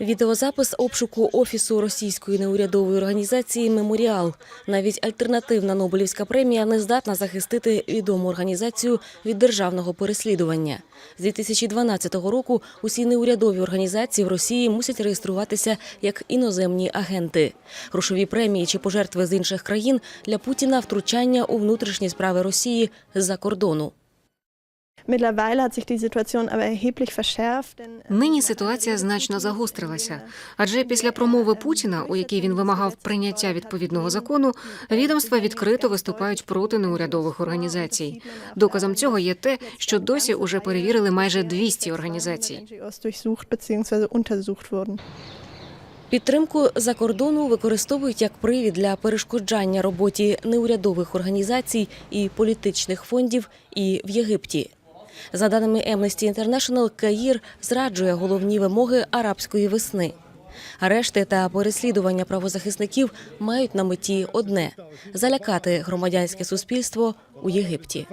Відеозапис обшуку офісу російської неурядової організації Меморіал. Навіть альтернативна Нобелівська премія не здатна захистити відому організацію від державного переслідування. З 2012 року усі неурядові організації в Росії мусять реєструватися як іноземні агенти. Грошові премії чи пожертви з інших країн для Путіна втручання у внутрішні справи Росії з-за кордону. Нині ситуація значно загострилася. Адже після промови Путіна, у якій він вимагав прийняття відповідного закону, відомства відкрито виступають проти неурядових організацій. Доказом цього є те, що досі уже перевірили майже 200 організацій. Підтримку за кордону використовують як привід для перешкоджання роботі неурядових організацій і політичних фондів і в Єгипті. За даними Amnesty International, Каїр зраджує головні вимоги арабської весни. Арешти та переслідування правозахисників мають на меті одне залякати громадянське суспільство у Єгипті.